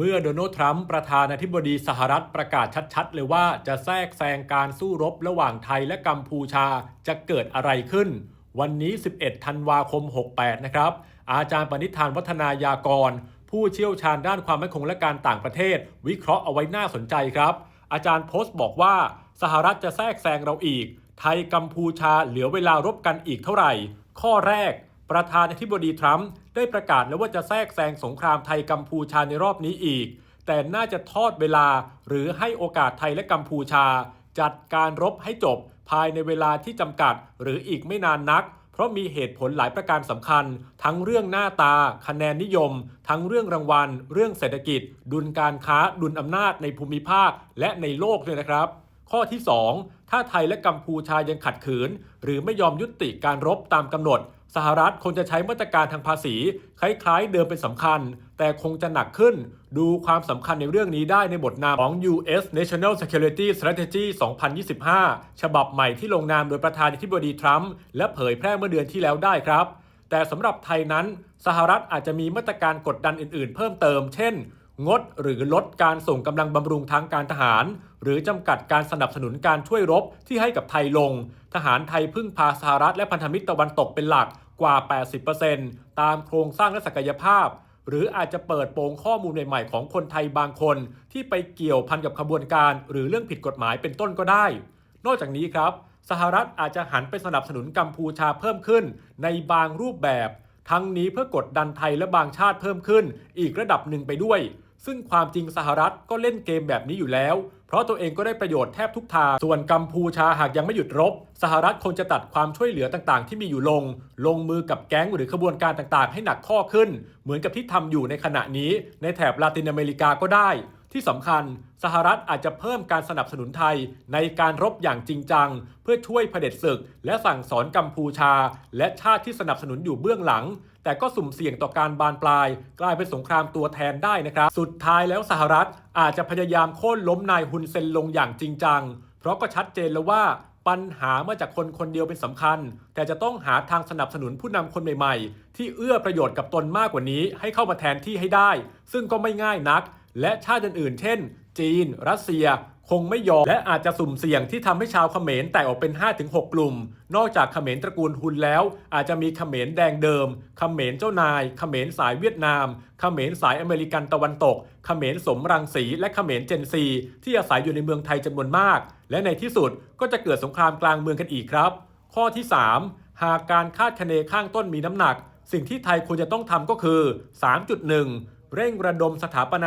เมื่อโดนัลด์ทรัมป์ประธานาธิบดีสหรัฐประกาศชัดๆ เลยว่าจะแทรกแซงการสู้รบระหว่างไทยและกัมพูชาจะเกิดอะไรขึ้น วันนี้ 11 ธันวาคม 68 นะครับ อาจารย์ปณิธานวัฒนายากร ผู้เชี่ยวชาญด้านความมั่นคงและการต่างประเทศ วิเคราะห์เอาไว้น่าสนใจครับ อาจารย์โพสต์บอกว่า สหรัฐจะแทรกแซงเราอีก ไทยกัมพูชาเหลือเวลารบกันอีกเท่าไหร่ ข้อแรก ประธานาธิบดีทรัมป์ได้ประกาศแล้วว่าจะแทรกแซงสงครามไทยกัมพูชาในรอบนี้อีก แต่น่าจะทอดเวลาหรือให้โอกาสไทยและกัมพูชา จัดการรบให้จบภายในเวลาที่จำกัดหรืออีกไม่นานนัก เพราะมีเหตุผลหลายประการสำคัญ ทั้งเรื่องหน้าตา คะแนนนิยม ทั้งเรื่องรางวัล เรื่องเศรษฐกิจ ดุลการค้า ดุลอำนาจในภูมิภาคและในโลกด้วยนะครับ ข้อที่ 2 ถ้าไทยและกัมพูชายังขัดขืน หรือไม่ยอมยุติการรบตามกำหนด สหรัฐคงจะใช้มาตรการทางภาษี คล้ายๆ เดิมเป็นสำคัญ แต่คงจะหนักขึ้น ดูความสำคัญในเรื่องนี้ได้ในบทนามของ U.S. National Security Strategy 2025 ฉบับใหม่ที่ลงนามโดยประธานาธิบดีทรัมป์และเผยแพร่เมื่อเดือนที่แล้วได้ครับ แต่สำหรับไทยนั้น สหรัฐอาจจะมีมาตรการกดดันอื่นๆ เพิ่มเติม เช่น งดหรือลดการส่งกำลังบำรุงทางการทหาร หรือจำกัดการสนับสนุนการช่วยรบที่ให้กับไทยลง ทหารไทยพึ่งพาสหรัฐและพันธมิตรตะวันตกเป็นหลักกว่า 80%ตามโครงสร้างและศักยภาพ หรืออาจจะเปิดโปงข้อมูลใหม่ๆของคนไทยบางคน ที่ไปเกี่ยวพันกับขบวนการ หรือเรื่องผิดกฎหมายเป็นต้นก็ได้ นอกจากนี้ครับ สหรัฐอาจจะหันไปสนับสนุนกัมพูชาเพิ่มขึ้น ในบางรูปแบบ ทั้งนี้เพื่อกดดันไทยและบางชาติเพิ่มขึ้น อีกระดับหนึ่งไปด้วย ซึ่งความจริงสหรัฐก็เล่นเกมแบบนี้อยู่แล้ว เพราะตัวเองก็ได้ประโยชน์แทบทุกทาง ส่วนกัมพูชาหากยังไม่หยุดรบ สหรัฐคงจะตัดความช่วยเหลือต่างๆ ที่มีอยู่ลง ลงมือกับแก๊งหรือขบวนการต่างๆ ให้หนักข้อขึ้น เหมือนกับที่ทำอยู่ในขณะนี้ในแถบลาตินอเมริกาก็ได้ ที่สำคัญสหรัฐอาจจะเพิ่มการสนับสนุนไทยในการรบอย่างจริงจัง เพื่อช่วยเผด็จศึก และสั่งสอนกัมพูชา และชาติที่สนับสนุนอยู่เบื้องหลัง แต่ก็สุ่มเสี่ยงต่อการบานปลาย กลายเป็นสงครามตัวแทนได้นะครับ สุดท้ายแล้วสหรัฐอาจจะพยายามโค่นล้มนายฮุนเซนลงอย่างจริงจัง เพราะก็ชัดเจนแล้วว่าปัญหามาจากคนคนเดียวเป็นสำคัญ แต่จะต้องหาทางสนับสนุนผู้นำคนใหม่ ๆ ที่เอื้อประโยชน์กับตนมากกว่านี้ให้เข้ามาแทนที่ให้ได้ ซึ่งก็ไม่ง่ายนัก และชาติอื่นๆ เช่น จีน รัสเซีย คงไม่ยอม และอาจจะสุ่มเสี่ยงที่ทำให้ชาวเขมรแตกออกเป็น 5-6 กลุ่ม นอกจากเขมรตระกูลฮุนแล้ว อาจจะมีเขมรแดงเดิม เขมรเจ้านาย เขมรสายเวียดนาม เขมรสายอเมริกันตะวันตก เขมรสมรังสี และเขมรเจนซี ที่อาศัยอยู่ในเมืองไทยจำนวนมาก และในที่สุดก็จะเกิดสงครามกลางเมืองกันอีกครับ ข้อที่ 3 หากการคาดคะเนข้างต้นมีน้ำหนัก สิ่งที่ไทยควรจะต้องทำก็คือ 3.1 เร่งระดมสถาปนา